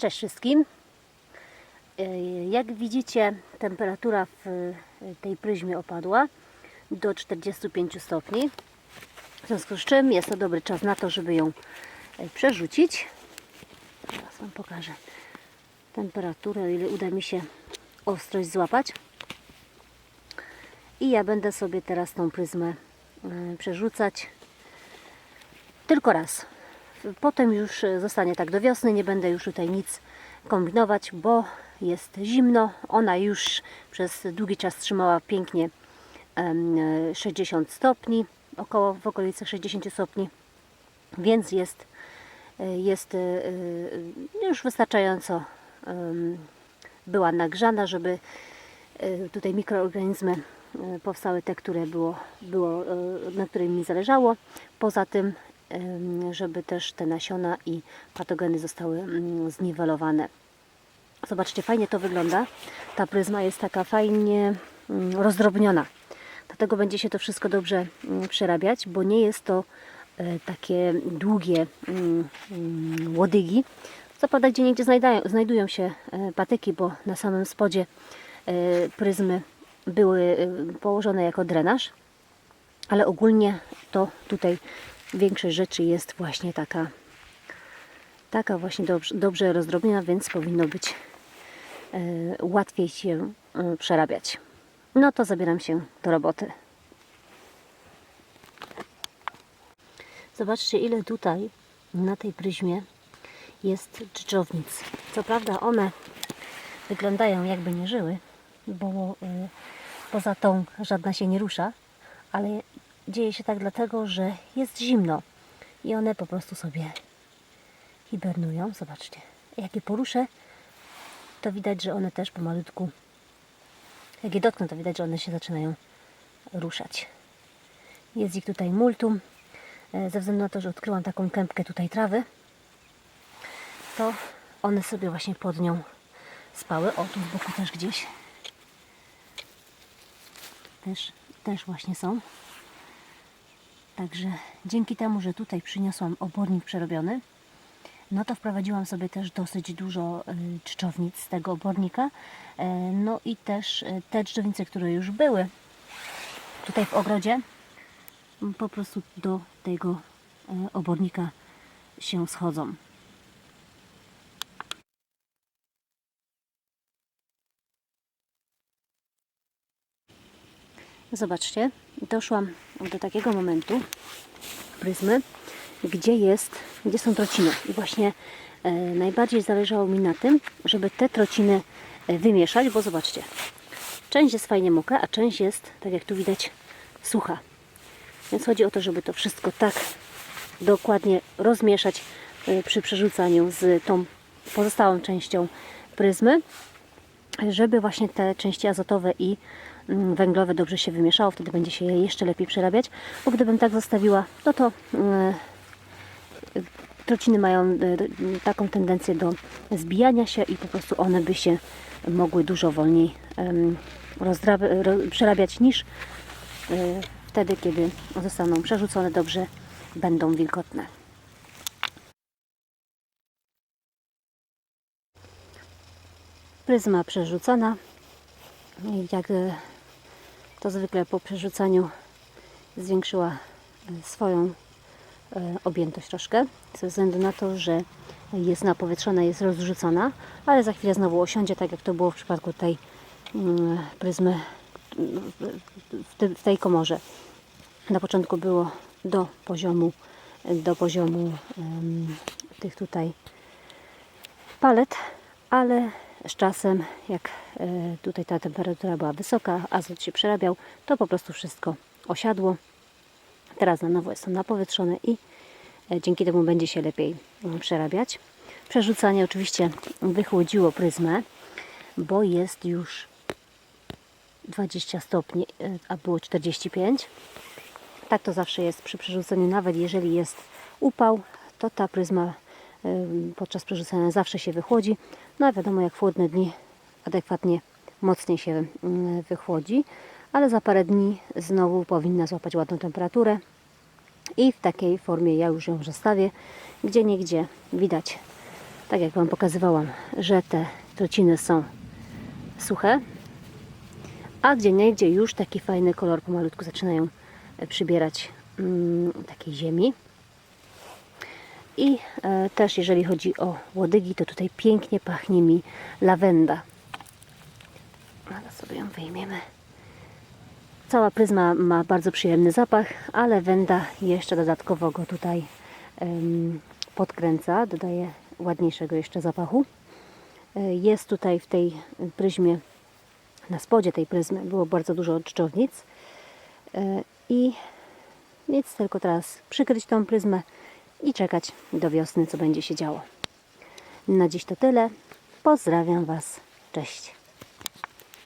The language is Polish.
Cześć wszystkim. E, Jak widzicie, temperatura w e, tej pryzmie opadła do 45 stopni. W związku z czym jest to dobry czas na to, żeby ją e, przerzucić. Teraz Wam pokażę temperaturę, o ile uda mi się ostrość złapać. I ja będę sobie teraz tą pryzmę przerzucać tylko raz. Potem już zostanie tak do wiosny, nie będę już tutaj nic kombinować, bo jest zimno. Ona już przez długi czas trzymała pięknie em, e, 60 stopni, około w okolicach 60 stopni, więc jest, e, jest e, e, już wystarczająco była nagrzana, żeby tutaj mikroorganizmy powstały te, które było, było, na których mi zależało. Poza tym, żeby też te nasiona i patogeny zostały mm, zniwelowane. Zobaczcie, fajnie to wygląda. Ta pryzma jest taka fajnie mm, rozdrobniona. Dlatego będzie się to wszystko dobrze mm, przerabiać, bo nie jest to e, takie długie łodygi. Co prawda, gdzie niegdzie znajdują się e, patyki, bo na samym spodzie e, pryzmy były położone jako drenaż, ale ogólnie to tutaj większość rzeczy jest właśnie taka taka właśnie dobrze, dobrze rozdrobniona, więc powinno być e, łatwiej się e, przerabiać. No to zabieram się do roboty. Zobaczcie, ile tutaj na tej pryzmie jest dżdżownic. Co prawda one wyglądają jakby nie żyły, bo e, poza tą żadna się nie rusza, ale dzieje się tak dlatego, że jest zimno i one po prostu sobie hibernują. Zobaczcie, jak je poruszę, to widać, że one też pomalutku, jak je dotknę, to widać, że one się zaczynają ruszać. Jest ich tutaj multum. E, Ze względu na to, że odkryłam taką kępkę tutaj trawy, to one sobie właśnie pod nią spały. O, tu z boku też gdzieś. Też, też właśnie są. Także dzięki temu, że tutaj przyniosłam obornik przerobiony, no to wprowadziłam sobie też dosyć dużo y, dżdżownic z tego obornika. E, No i też y, te dżdżownice, które już były tutaj w ogrodzie, po prostu do tego e, obornika się schodzą. Zobaczcie, doszłam do takiego momentu pryzmy, gdzie jest, gdzie są trociny. I właśnie e, najbardziej zależało mi na tym, żeby te trociny e, wymieszać, bo zobaczcie, część jest fajnie mokra, a część jest, tak jak tu widać, sucha. Więc chodzi o to, żeby to wszystko tak dokładnie rozmieszać e, przy przerzucaniu z tą pozostałą częścią pryzmy, żeby właśnie te części azotowe i mm, węglowe dobrze się wymieszało, wtedy będzie się je jeszcze lepiej przerabiać, bo gdybym tak zostawiła, no to mm, trociny mają e, d- taką tendencję do zbijania się i po prostu one by się mogły dużo wolniej przerabiać niż e, wtedy, kiedy zostaną przerzucone dobrze, będą wilgotne. Pryzma przerzucona. I jak e, to zwykle po przerzucaniu zwiększyła e, swoją e, objętość troszkę, ze względu na to, że jest napowietrzona, jest rozrzucona, ale za chwilę znowu osiądzie, tak jak to było w przypadku tej mm, pryzmy w te- w tej komorze. Na początku było do poziomu, do poziomu tych tutaj palet, ale z czasem, jak e, tutaj ta temperatura była wysoka, azot się przerabiał, to po prostu wszystko osiadło. Teraz na nowo jest to napowietrzone i e, dzięki temu będzie się lepiej mm, przerabiać. Przerzucanie oczywiście wychłodziło pryzmę, bo jest już 20 stopni, e, a było 45. Tak to zawsze jest przy przerzuceniu, nawet jeżeli jest upał, to ta pryzma podczas przerzucania zawsze się wychłodzi. No a wiadomo, jak w chłodne dni adekwatnie mocniej się wychłodzi, ale za parę dni znowu powinna złapać ładną temperaturę i w takiej formie ja już ją zostawię, gdzie niegdzie widać tak jak Wam pokazywałam, że te trociny są suche, a gdzie niegdzie już taki fajny kolor pomalutku zaczynają e, przybierać mm, takiej ziemi. I e, też jeżeli chodzi o łodygi, to tutaj pięknie pachnie mi lawenda. Ale sobie ją wyjmiemy. Cała pryzma ma bardzo przyjemny zapach, a lawenda jeszcze dodatkowo go tutaj podkręca, dodaje ładniejszego jeszcze zapachu. E, Jest tutaj w tej pryzmie, na spodzie tej pryzmy było bardzo dużo dżdżownic E, i nic, tylko teraz przykryć tą pryzmę i czekać do wiosny, co będzie się działo. Na dziś to tyle. Pozdrawiam Was. Cześć.